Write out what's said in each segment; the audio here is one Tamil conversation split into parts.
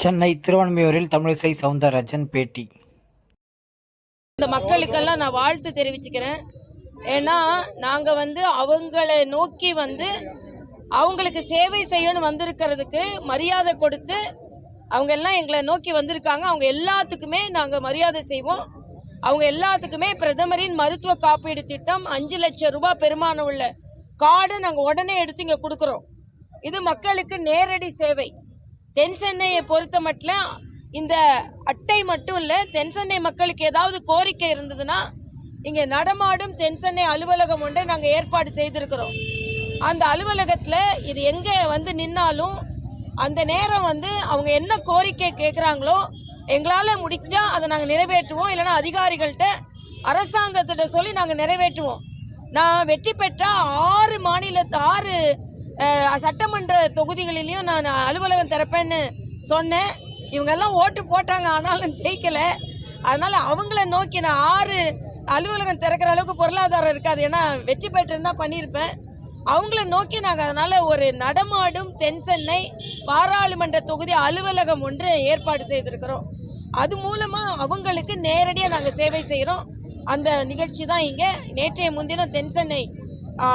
சென்னை திருவான்மியூரில் தமிழிசை சவுந்தரராஜன் பேட்டி. இந்த மக்களுக்கெல்லாம் நான் வாழ்த்து தெரிவிச்சுக்கிறேன். ஏன்னா நாங்கள் வந்து அவங்கள நோக்கி வந்து அவங்களுக்கு சேவை செய்யணும் வந்திருக்கிறதுக்கு மரியாதை கொடுத்து அவங்க எல்லாம் எங்களை நோக்கி வந்திருக்காங்க. அவங்க எல்லாத்துக்குமே நாங்கள் மரியாதை செய்வோம். அவங்க எல்லாத்துக்குமே பிரதமரின் மருத்துவ காப்பீடு திட்டம் அஞ்சு லட்சம் ரூபாய் பெருமானம் உள்ள கார்டு நாங்கள் உடனே எடுத்து இங்கே கொடுக்குறோம். இது மக்களுக்கு நேரடி சேவை. தென் சென்னையை பொறுத்த மட்டும் இந்த அட்டை மட்டும் இல்லை தென் சென்னை மக்களுக்கு ஏதாவது கோரிக்கை இருந்ததுன்னா இங்கே நடமாடும் தென் சென்னை அலுவலகம் ஒன்றை நாங்கள் ஏற்பாடு செய்திருக்கிறோம். அந்த அலுவலகத்தில் இது எங்கே வந்து நின்னாலும் அந்த நேரம் வந்து அவங்க என்ன கோரிக்கை கேட்குறாங்களோ எங்களால் முடிஞ்சால் அதை நாங்கள் நிறைவேற்றுவோம். இல்லைன்னா அதிகாரிகள்கிட்ட அரசாங்கத்திட்ட சொல்லி நாங்கள் நிறைவேற்றுவோம். நான் வெற்றி பெற்ற ஆறு மாநில ஆறு சட்டமன்ற தொகுதிகளிலையும் நான் அலுவலகம் திறப்பேன்னு சொன்னேன். இவங்கெல்லாம் ஓட்டு போட்டாங்க ஆனாலும் ஜெயிக்கலை. அதனால் அவங்கள நோக்கி நான் ஆறு அலுவலகம் திறக்கிற அளவுக்கு பொருளாதாரம் இருக்காது. ஏன்னா வெற்றி பெற்றிருந்தால் பண்ணியிருப்பேன். அவங்கள நோக்கி நாங்கள் அதனால் ஒரு நடமாடும் தென் சென்னை பாராளுமன்ற தொகுதி அலுவலகம் ஒன்று ஏற்பாடு செய்திருக்கிறோம். அது மூலமாக அவங்களுக்கு நேரடியாக நாங்கள் சேவை செய்கிறோம் அந்த நிகழ்ச்சி தான் இங்கே நேற்றைய முன்தினம் தென் சென்னை ஆ,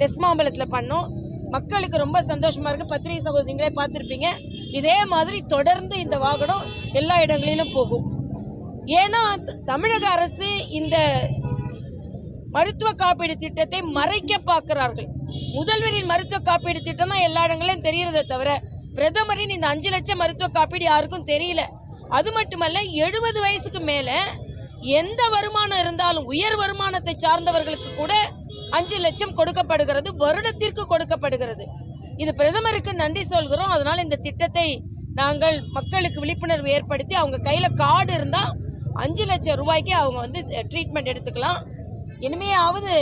வெஸ்ட் மாம்பலத்தில் பண்ணோம். மக்களுக்கு ரொம்ப சந்தோஷமாக இருக்குது பத்திரிகை சகோதரிங்களே பார்த்துருப்பீங்க. இதே மாதிரி தொடர்ந்து இந்த வாகனம் எல்லா இடங்களிலும் போகும். ஏன்னா தமிழக அரசு இந்த மருத்துவ காப்பீடு திட்டத்தை மறைக்க பார்க்கிறார்கள். முதல்வரின் மருத்துவ காப்பீடு திட்டம் தான் எல்லா இடங்களிலும் தெரியறதே தவிர பிரதமரின் இந்த அஞ்சு லட்சம் மருத்துவ காப்பீடு யாருக்கும் தெரியல. அது மட்டுமல்ல எழுபது வயசுக்கு மேலே எந்த வருமானம் இருந்தாலும் உயர் வருமானத்தை சார்ந்தவர்களுக்கு கூட அஞ்சு லட்சம் கொடுக்கப்படுகிறது வருடத்திற்கு கொடுக்கப்படுகிறது. இது பிரதமருக்கு நன்றி சொல்கிறோம். அதனால் இந்த திட்டத்தை நாங்கள் மக்களுக்கு விழிப்புணர்வு ஏற்படுத்தி அவங்க கையில் கார்டு இருந்தால் அஞ்சு லட்சம் ரூபாய்க்கு அவங்க வந்து ட்ரீட்மெண்ட் எடுத்துக்கலாம். இனிமையாவது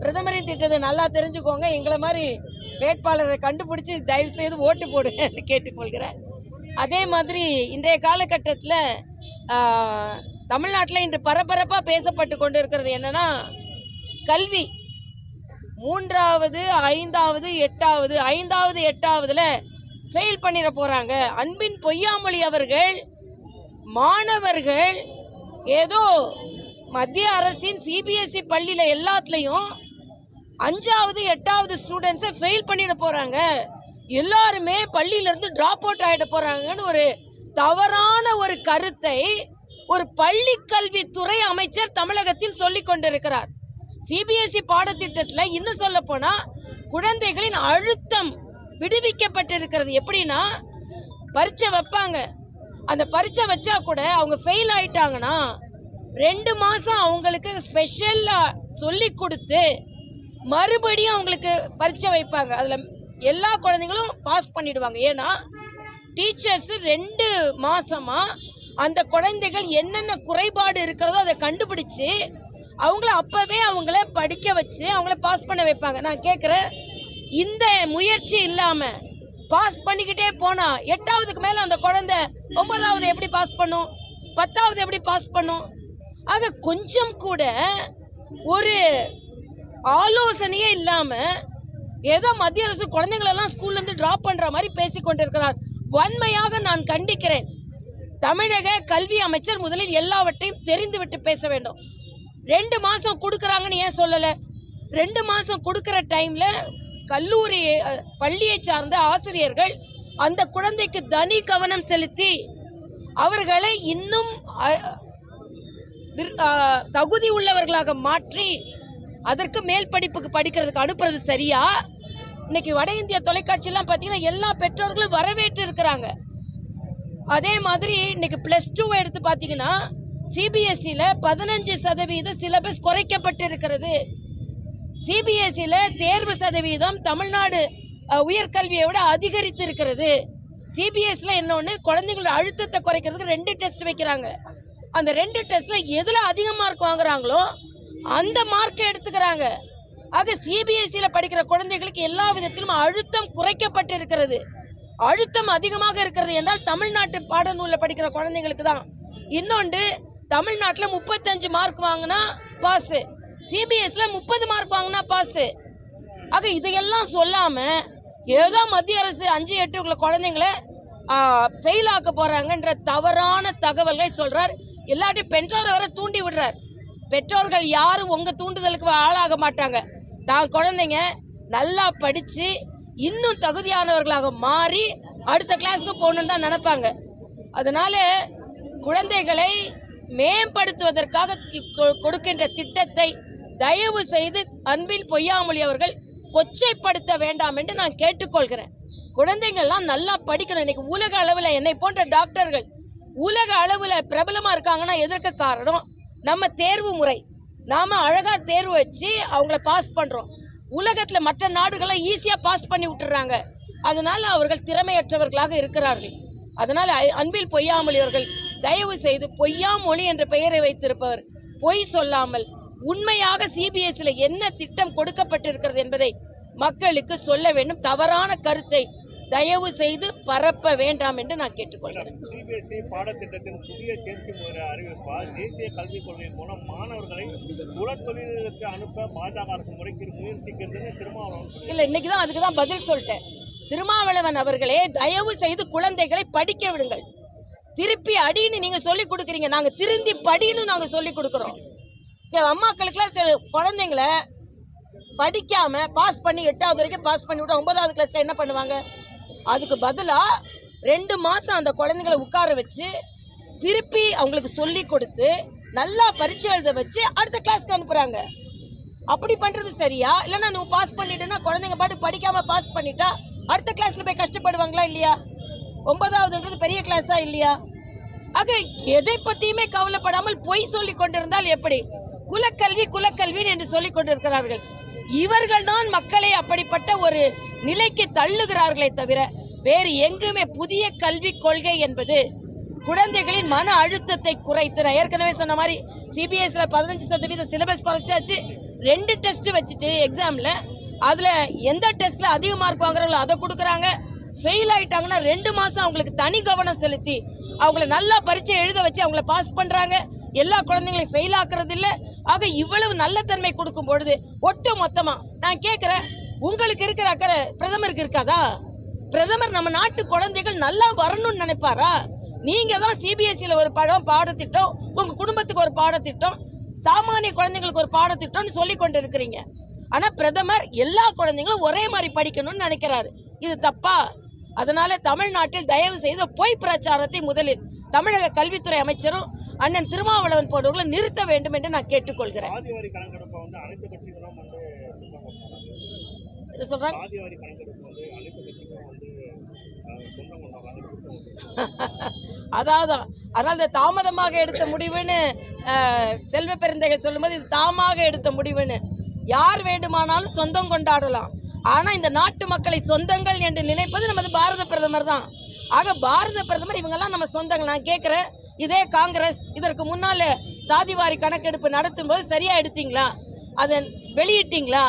பிரதமரின் திட்டத்தை நல்லா தெரிஞ்சுக்கோங்க. எங்களை மாதிரி வேட்பாளரை கண்டுபிடிச்சி தயவு செய்து ஓட்டு போடுங்கன்னு கேட்டுக்கொள்கிறேன். அதே மாதிரி இன்றைய காலகட்டத்தில் தமிழ்நாட்டில் இன்று பரபரப்பாக பேசப்பட்டு கொண்டு இருக்கிறது என்னென்னா கல்வி. மூன்றாவது ஐந்தாவது எட்டாவது ஐந்தாவது எட்டாவதுல ஃபெயில் பண்ணிட போறாங்க. அன்பின் பொய்யாமொழி அவர்கள் மாணவர்கள் ஏதோ மத்திய அரசின் சிபிஎஸ்இ பள்ளியில் எல்லாத்துலேயும் அஞ்சாவது எட்டாவது ஸ்டூடெண்ட்ஸை ஃபெயில் பண்ணிட போகிறாங்க எல்லாருமே பள்ளியிலேருந்து ட்ராப் அவுட் ஆகிட போகிறாங்கன்னு ஒரு தவறான ஒரு கருத்தை ஒரு பள்ளி கல்வித்துறை அமைச்சர் தமிழகத்தில் சொல்லி கொண்டிருக்கிறார். சிபிஎஸ்இ பாடத்திட்டத்தில் இன்னும் சொல்ல போனால் குழந்தைகளின் அழுத்தம் விடுவிக்கப்பட்டிருக்கிறது. எப்படின்னா பரீட்சை வைப்பாங்க. அந்த பரீட்சை வச்சா கூட அவங்க ஃபெயில் ஆயிட்டாங்கன்னா ரெண்டு மாதம் அவங்களுக்கு ஸ்பெஷலாக சொல்லி கொடுத்து மறுபடியும் அவங்களுக்கு பரீட்சை வைப்பாங்க. அதில் எல்லா குழந்தைங்களும் பாஸ் பண்ணிடுவாங்க. ஏன்னா டீச்சர்ஸ் ரெண்டு மாதமாக அந்த குழந்தைகள் என்னென்ன குறைபாடு இருக்கிறதோ அதை கண்டுபிடிச்சு அவங்கள அப்போவே அவங்கள படிக்க வச்சு அவங்கள பாஸ் பண்ண வைப்பாங்க. நான் கேட்குறேன் இந்த முயற்சி இல்லாமல் பாஸ் பண்ணிக்கிட்டே போனால் எட்டாவதுக்கு மேலே அந்த குழந்தை ஒன்பதாவது எப்படி பாஸ் பண்ணும்? பத்தாவது எப்படி பாஸ் பண்ணும்? ஆக கொஞ்சம் கூட ஒரு ஆலோசனையே இல்லாமல் ஏதோ மத்திய அரசு குழந்தைங்களெல்லாம் ஸ்கூல்லேருந்து ட்ராப் பண்ணுற மாதிரி பேசி கொண்டிருக்கிறார். வன்மையாக நான் கண்டிக்கிறேன். தமிழக கல்வி அமைச்சர் முதலில் எல்லாவற்றையும் தெரிந்துவிட்டு பேச வேண்டும். ரெண்டு மாதம் கொடுக்குறாங்கன்னு ஏன் சொல்லலை? ரெண்டு மாதம் கொடுக்குற டைமில் கல்லூரி பள்ளியை சார்ந்த ஆசிரியர்கள் அந்த குழந்தைக்கு தனி கவனம் செலுத்தி அவர்களை இன்னும் தகுதி உள்ளவர்களாக மாற்றி அதற்கு மேல் படிப்புக்கு படிக்கிறதுக்கு அனுப்புறது சரியா? இன்னைக்கு வட இந்திய தொலைக்காட்சியெல்லாம் பார்த்தீங்கன்னா எல்லா பெற்றோர்களும் வரவேற்று இருக்கிறாங்க. அதே மாதிரி இன்னைக்கு ப்ளஸ் டூ எடுத்து பார்த்தீங்கன்னா சிபிஎஸ்சியில் பதினஞ்சு சதவீத சிலபஸ் குறைக்கப்பட்டு இருக்கிறது சிபிஎஸ்சியில் தேர்வு சதவீதம் தமிழ்நாடு உயர்கல்வியை விட அதிகரித்து இருக்கிறது சிபிஎஸ்சியில் இன்னொன்று குழந்தைங்களோட அழுத்தத்தை குறைக்கிறதுக்கு ரெண்டு டெஸ்ட் வைக்கிறாங்க. அந்த ரெண்டு டெஸ்ட்டில் எதில் அதிக மார்க் வாங்குறாங்களோ அந்த மார்க்கை எடுத்துக்கிறாங்க. ஆக சிபிஎஸ்சியில் படிக்கிற குழந்தைகளுக்கு எல்லா விதத்திலும் அழுத்தம் குறைக்கப்பட்டு இருக்கிறது அழுத்தம் அதிகமாக இருக்கிறது என்றால் தமிழ்நாட்டு பாடநூலில் படிக்கிற குழந்தைங்களுக்கு தான். இன்னொன்று தமிழ்நாட்டில் முப்பத்தஞ்சு மார்க் வாங்கினா பாஸு சிபிஎஸ்சில் முப்பது மார்க் வாங்கினா பாஸு ஆக இதையெல்லாம் சொல்லாமல் ஏதோ மத்திய அரசு அஞ்சு எட்டு உள்ள குழந்தைங்கள ஃபெயில் ஆக்க போறாங்கன்ற தவறான தகவல்களை சொல்றார். எல்லாட்டையும் பெற்றோரை வர தூண்டி விடுறார். பெற்றோர்கள் யாரும் உங்க தூண்டுதலுக்கு ஆளாக மாட்டாங்க. நான் குழந்தைங்க நல்லா படிச்சு இன்னும் தகுதியானவர்களாக மாறி அடுத்த கிளாஸுக்கு போகணுன்னு தான் நினைப்பாங்க. அதனால குழந்தைகளை மேம்படுத்துவதற்காக கொ- கொடுக்கின்ற திட்டத்தை தயவு செய்து அன்பில் பொய்யாமொழி அவர்கள் கொச்சைப்படுத்த வேண்டாம் என்று நான் கேட்டுக்கொள்கிறேன். குழந்தைங்கள்லாம் நல்லா படிக்கணும். இன்னைக்கு உலக அளவில் என்னை போன்ற டாக்டர்கள் உலக அளவில் பிரபலமாக இருக்காங்கன்னா எதற்கு காரணம்? நம்ம தேர்வு முறை. நாம் அழகாக தேர்வு வச்சு அவங்கள பாஸ் பண்ணுறோம் உலகத்தில் மற்ற நாடுகளை ஈஸியாக பாஸ் பண்ணி விட்டுறாங்க. அதனால் அவர்கள் திறமையற்றவர்களாக இருக்கிறார்கள். அதனால் அன்பில் பொய்யாமொழி அவர்கள் தயவு செய்து பொய்யாமொழி என்ற பெயரை வைத்திருப்பவர். பொய் சொல்லாமல் உண்மையாக சிபிஎஸ்சியில் என்ன திட்டம் கொடுக்கப்பட்டிருக்கிறது என்பதை மக்களுக்கு சொல்ல வேண்டும். தவறான கருத்தை தயவு செய்து பரப்ப வேண்டாம் என்று நான் கேட்டுக்கொள்கிறேன். சிபிஎஸ்இ பாடத்திட்டத்தின் புதிய தேர்ச்சி முறை அறிவிப்பால் தேசிய கல்விக் கொள்கை மூலம் மாணவர்களை குலத்தொழிலுக்கு அனுப்ப பாஜக அரசு முறைக்கு முயற்சிக்கிறதுன்னு திருமாவளவன். இல்லை இன்னைக்கு தான் அதுக்கு தான் பதில் சொல்லிட்டேன். திருமாவளவன் அவர்களே தயவு செய்து குழந்தைகளை படிக்க விடுங்கள். திருப்பி அடின்னு நீங்க சொல்லி கொடுக்குறீங்க. நாங்க திருந்தி படின்னு நாங்க சொல்லி கொடுக்குறோம். என் அம்மாக்களுக்குலாம் சில குழந்தைங்கள படிக்காம பாஸ் பண்ணி எட்டாவது வரைக்கும் பாஸ் பண்ணி விட்டா ஒன்பதாவது கிளாஸ்ல என்ன பண்ணுவாங்க? அதுக்கு பதிலா ரெண்டு மாசம் அந்த குழந்தைங்களை உட்கார வச்சு திருப்பி அவங்களுக்கு சொல்லி கொடுத்து நல்லா பரீட்சை எழுத வச்சு அடுத்த கிளாஸ்க்கு அனுப்புறாங்க. அப்படி பண்றது சரியா? இல்லைன்னா நீ பாஸ் பண்ணிட்டேன்னா குழந்தைங்க பாட்டு படிக்காம பாஸ் பண்ணிட்டா அடுத்த கிளாஸ்ல போய் கஷ்டப்படுவாங்களா இல்லையா? ஒன்பதாவதுன்றது பெரிய கிளாஸா இல்லையா? ஆக எதை பற்றியுமே கவலைப்படாமல் பொய் சொல்லி கொண்டிருந்தால் எப்படி? குலக்கல்வி குலக்கல்வி என்று சொல்லிக் கொண்டிருக்கிறார்கள். இவர்கள் தான் மக்களை அப்படிப்பட்ட ஒரு நிலைக்கு தள்ளுகிறார்களே தவிர வேறு எங்குமே புதிய கல்விக் கொள்கை என்பது குழந்தைகளின் மன அழுத்தத்தை குறைத்து நான் ஏற்கனவே சொன்ன மாதிரி சிபிஎஸ்சியில் பதினஞ்சு சதவீத சிலபஸ் குறைச்சாச்சு. ரெண்டு டெஸ்ட் வச்சுட்டு எக்ஸாமில் அதில் எந்த டெஸ்ட்டில் அதிக மார்க் வாங்குறாங்களோ அதை கொடுக்குறாங்க. ஃபெயில் ஆகிட்டாங்கன்னா ரெண்டு மாதம் அவங்களுக்கு தனி கவனம் செலுத்தி அவங்கள நல்லா பரீட்சை எழுத வச்சு அவங்கள பாஸ் பண்ணுறாங்க எல்லா குழந்தைங்களையும் ஃபெயில் ஆக்குறது இல்லை. ஆக இவ்வளவு நல்ல தன்மை கொடுக்கும் பொழுது ஒட்டு மொத்தமாக நான் கேட்குறேன் உங்களுக்கு இருக்கிற அக்கறை பிரதமருக்கு இருக்காதா? பிரதமர் நம்ம நாட்டு குழந்தைகள் நல்லா வரணும்னு நினைப்பாரா? நீங்கள் தான் சிபிஎஸ்சியில் ஒரு படம் பாடத்திட்டம் உங்கள் குடும்பத்துக்கு ஒரு பாடத்திட்டம் சாமானிய குழந்தைங்களுக்கு ஒரு பாடத்திட்டம்னு சொல்லி கொண்டு இருக்கிறீங்க ஆனால் பிரதமர் எல்லா குழந்தைங்களும் ஒரே மாதிரி படிக்கணும்னு நினைக்கிறாரு. இது தப்பா? அதனால தமிழ்நாட்டில் தயவு செய்து பொய் பிரச்சாரத்தை முதலில் தமிழக கல்வித்துறை அமைச்சரும் அண்ணன் திருமாவளவன் போன்றவர்களை நிறுத்த வேண்டும் என்று நான் கேட்டுக்கொள்கிறேன். சொல்றாங்க? அதாவது அதனால இந்த தாமதமாக எடுத்த முடிவுன்னு செல்வ பெருந்தகை சொல்லும்போது இது தாமாக எடுத்த முடிவுன்னு. யார் வேண்டுமானாலும் சொந்தம் கொண்டாடலாம். ஆனால் இந்த நாட்டு மக்களை சொந்தங்கள் என்று நினைப்பது நமது பாரத பிரதமர் தான். ஆக பாரத பிரதமர் இவங்கெல்லாம் நம்ம சொந்தங்கள். நான் கேட்குறேன் இதே காங்கிரஸ் இதற்கு முன்னால் சாதிவாரி கணக்கெடுப்பு நடத்தும் போது சரியாக எடுத்தீங்களா? அதை வெளியிட்டீங்களா?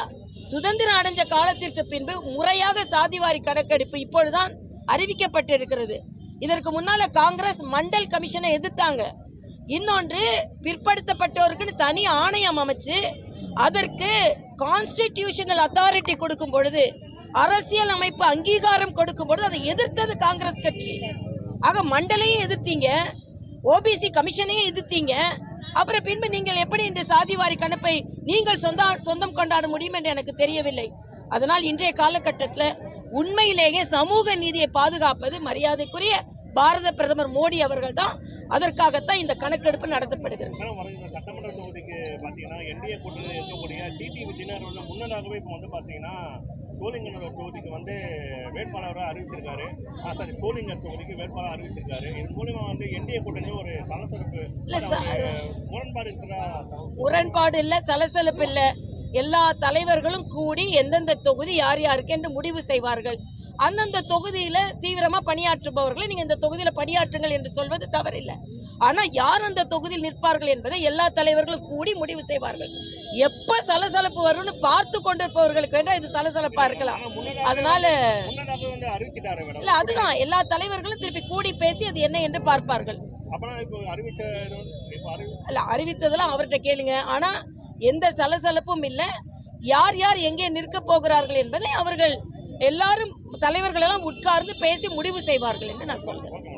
சுதந்திரம் அடைஞ்ச காலத்திற்கு பின்பு முறையாக சாதிவாரி கணக்கெடுப்பு இப்பொழுதுதான் அறிவிக்கப்பட்டிருக்கிறது. இதற்கு முன்னால் காங்கிரஸ் மண்டல் கமிஷனை எதிர்த்தாங்க. இன்னொன்று பிற்படுத்தப்பட்டோருக்குன்னு தனி ஆணையம் அமைச்சு அதற்கு கான்ஸ்டிடியூஷனல் அத்தாரிட்டி கொடுக்கும் பொழுது அரசியல் அமைப்பு அங்கீகாரம் கொடுக்கும் பொழுது அதை எதிர்த்தது காங்கிரஸ் கட்சி. ஆக மண்டலையும் எதிர்த்தீங்க ஓபிசி கமிஷனையும் எதிர்த்தீங்க அப்புறம் பின்பு நீங்கள் எப்படி இந்த சாதிவாரி கணப்பை நீங்கள் சொந்த சொந்தம் கொண்டாட முடியும் என்று எனக்கு தெரியவில்லை. அதனால் இன்றைய காலகட்டத்தில் உண்மையிலேயே சமூக நீதியை பாதுகாப்பது மரியாதைக்குரிய பாரத பிரதமர் மோடி அவர்கள் தான் அதற்காகத்தான் இந்த கணக்கெடுப்பு நடத்தப்படுகிறது. பார்த்தீங்கன்னா என்டிஏ கூட்டணியில் இருக்கக்கூடிய டிடி விஜயனர் வந்து முன்னதாகவே இப்போ வந்து பார்த்தீங்கன்னா சோழிங்கநல்லூர் தொகுதிக்கு வந்து வேட்பாளரை அறிவிச்சிருக்காரு சாரி சோழிங்கர் தொகுதிக்கு வேட்பாளர் அறிவிச்சிருக்காரு இது மூலிமா வந்து என்டிஏ கூட்டணியில் ஒரு சலசலப்பு முரண்பாடு இருக்கிற முரண்பாடு இல்லை சலசலப்பு இல்லை. எல்லா தலைவர்களும் கூடி எந்தெந்த தொகுதி யார் யாருக்கு என்று முடிவு செய்வார்கள். அந்தந்த தொகுதியில் தீவிரமாக பணியாற்றுபவர்களை நீங்கள் இந்த தொகுதியில் பணியாற்றுங்கள் என்று சொல்வது தவறில்லை. ஆனா யார் அந்த தொகுதியில் நிற்பார்கள் என்பதை எல்லா தலைவர்களும் கூடி முடிவு செய்வார்கள். எப்ப சலசலப்பு வரும்னு பார்த்து கொண்டிருப்பவர்களுக்கு வேண்டாம் இது சலசலப்பா இருக்கலாம். அதனால இல்ல அதுதான். எல்லா தலைவர்களும் திருப்பி கூடி பேசி அது என்ன என்று பார்ப்பார்கள். அல்ல அறிவித்ததெல்லாம் அவர்கிட்ட கேளுங்க. ஆனா எந்த சலசலப்பும் இல்லை. யார் யார் எங்கே நிற்க போகிறார்கள் என்பதை அவர்கள் எல்லாரும் தலைவர்கள் எல்லாம் உட்கார்ந்து பேசி முடிவு செய்வார்கள் என்று நான் சொல்கிறேன்.